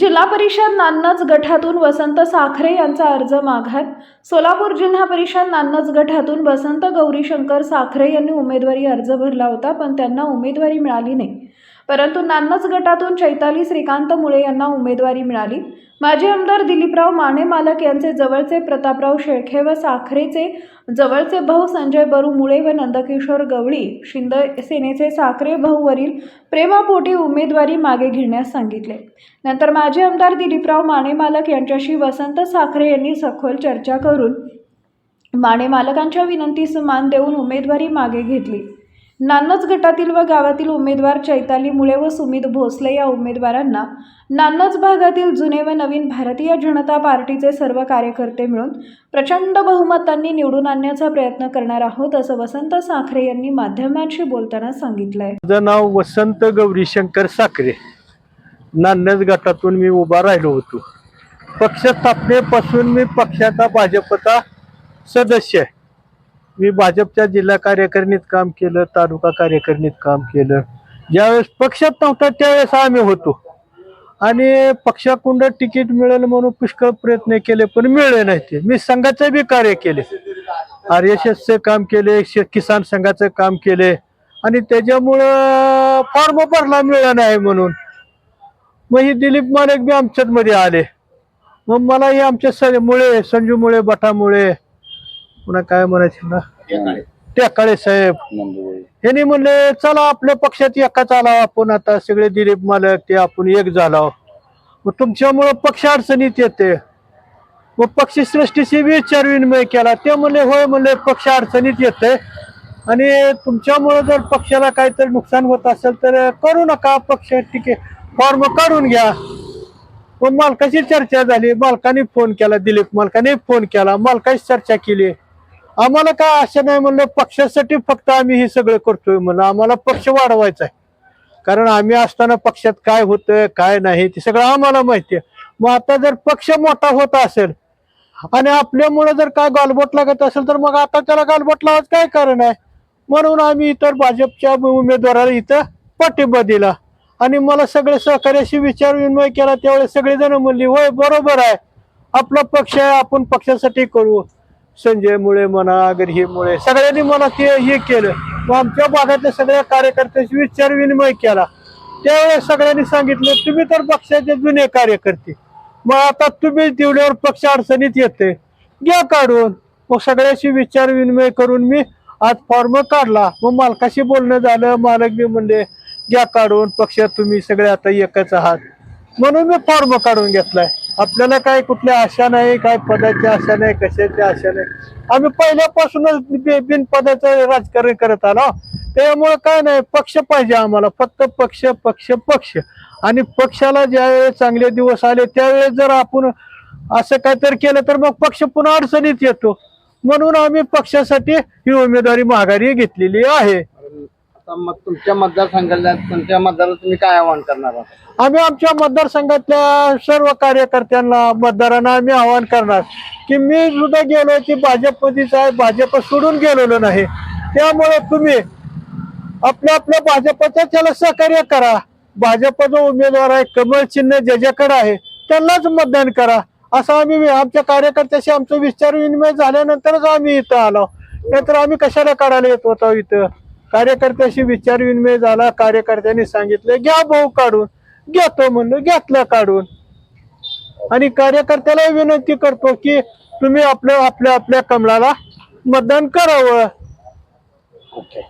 जिल्हा परिषद नान्नज गटातून वसंत साखरे यांचा अर्ज माघार. सोलापूर जिल्हा परिषद नान्नज गटातून वसंत गौरीशंकर साखरे यांनी उमेदवारी अर्ज भरला होता पण त्यांना उमेदवारी मिळाली नाही. परंतु नान्नच गटातून चैताली श्रीकांत मुळे यांना उमेदवारी मिळाली. माजी आमदार दिलीपराव माने मालक यांचे जवळचे प्रतापराव शेळखे व साखरेचे जवळचे भाऊ संजय बरू मुळे व नंदकिशोर गवळी शिंदे सेनेचे साखरे भाऊवरील प्रेमापोटी उमेदवारी मागे घेण्यास सांगितले. नंतर माजी आमदार दिलीपराव माने मालक यांच्याशी वसंत साखरे यांनी सखोल चर्चा करून माने मालकांच्या विनंतीस मान देऊन उमेदवारी मागे घेतली. नान्नज गटातील व गावातील उमेदवार चैताली मुळे व सुमित भोसले या उमेदवारांना नान्नज भागातील जुने व नवीन भारतीय जनता पार्टीचे सर्व कार्यकर्ते मिळून प्रचंड बहुमतांनी निवडून आणण्याचा प्रयत्न करणार आहोत असं वसंत साखरे यांनी माध्यमांशी बोलताना सांगितलंय. माझं नाव वसंत गौरीशंकर साखरे. नान्नज गटातून मी उभा राहिलो होतो. पक्ष स्थापनेपासून मी पक्षाचा भाजपचा सदस्य आहे. मी भाजपच्या जिल्हा कार्यकारिणीत काम केलं तालुका कार्यकारिणीत काम केलं. ज्यावेळेस पक्षात नव्हता त्यावेळेस आम्ही होतो. आणि पक्षाकुंड तिकीट मिळेल म्हणून पुष्कळ प्रयत्न केले पण मिळले नाही ते. मी संघाचे बी कार्य केले. आर एस एसचे काम केले शे- किसान संघाचं काम केले. आणि त्याच्यामुळं फॉर्म भरला मिळाला नाही म्हणून. मग ही दिलीप मालक बी आमच्यात मध्ये आले. मग मला हे आमच्या मुळे संजू मुळे बटामुळे पुन्हा काय म्हणायचे ना टेकाळे साहेब. यांनी म्हणले चला आपल्या पक्षात एका चाला आपण. आता सगळे दिलीप मालक ते आपण एक झालो मग तुमच्यामुळं पक्ष अडचणीत येते. मग पक्ष सृष्टीशी विचार विनिमय केला. ते म्हणले होय म्हणले पक्ष अडचणीत येते. आणि तुमच्यामुळे जर पक्षाला काहीतरी नुकसान होत असेल तर करू नका. पक्ष ठीक आहे फॉर्म काढून घ्या. मग मालकाची चर्चा झाली. मालकाने फोन केला दिलीप मालकाने फोन केला. मालकाची चर्चा केली. आम्हाला काय असं नाही म्हणलं पक्षासाठी फक्त आम्ही हे सगळं करतोय म्हणलं. आम्हाला पक्ष वाढवायचा आहे. कारण आम्ही असताना पक्षात काय होतं काय नाही ते सगळं आम्हाला माहिती आहे. मग आता जर पक्ष मोठा होत असेल आणि आपल्यामुळे जर काय गालबोट लागत असेल तर मग आता त्याला गालबोट लावायचं काय कारण आहे? म्हणून आम्ही इतर भाजपच्या उमेदवाराला इथं पाठिंबा दिला. आणि मला सगळे सहकार्याशी विचार विनिमय केला. त्यावेळेस सगळेजण म्हणली होय बरोबर आहे. आपला पक्ष आहे आपण पक्षासाठी करू. संजय मुळे म्हणा हे मुळे सगळ्यांनी मला ते हे केलं. मग आमच्या भागातल्या सगळ्या कार्यकर्त्यांशी विचार विनिमय केला. त्यावेळेस सगळ्यांनी सांगितलं तुम्ही तर पक्षाचे जुने कार्यकर्ते. मग आता तुम्ही दिवल्यावर पक्ष अडचणीत येते घ्या काढून. मग सगळ्याशी विचार विनिमय करून मी आज फॉर्म काढला. मग मालकाशी बोलणं झालं मालक मी म्हणले घ्या काढून पक्ष तुम्ही सगळे आता एकच आहात. म्हणून मी फॉर्म काढून घेतलाय. आपल्याला काय कुठल्या आशा नाही काय पदाची आशा नाही कशाची आशा नाही. आम्ही पहिल्यापासूनच बि- बिनपदाचं राजकारण करत आलो. त्यामुळे काय नाही पक्ष पाहिजे आम्हाला. फक्त पक्ष पक्ष पक्ष. आणि पक्षाला ज्यावेळेस चांगले दिवस आले त्यावेळेस जर आपण असं काहीतरी केलं तर मग पक्ष पुन्हा अडचणीत येतो. म्हणून आम्ही पक्षासाठी ही उमेदवारी माघारी घेतलेली आहे. आता मग तुमच्या मतदारसंघाला तुमच्या मतदाराला तुम्ही काय आवाहन करणार आहात? आम्ही आमच्या मतदारसंघातल्या सर्व कार्यकर्त्यांना मतदारांना आम्ही आवाहन करणार. की मी सुद्धा गेलो की भाजपमध्येच आहे भाजप सोडून गेलेलो नाही. त्यामुळे तुम्ही आपल्या आपल्या भाजपच्या त्याला सहकार्य करा. भाजप जो उमेदवार आहे कमळ चिन्ह ज्याच्याकडे आहे त्यांनाच मतदान करा. असं आम्ही आमच्या कार्यकर्त्याशी आमचं विचार विनिमय झाल्यानंतरच आम्ही इथं आलो. नाहीतर आम्ही कशाला काढायला येत होतो इथं? कार्यकर्त्याशी विचारविनिमय झाला कार्यकर्त्यांनी सांगितलं घ्या भाऊ काढून घेतो म्हणलं घेतला काढून. आणि कार्यकर्त्याला विनंती करतो की तुम्ही आपल्या आपल्या आपल्या कमलाला मतदान करावं. ओके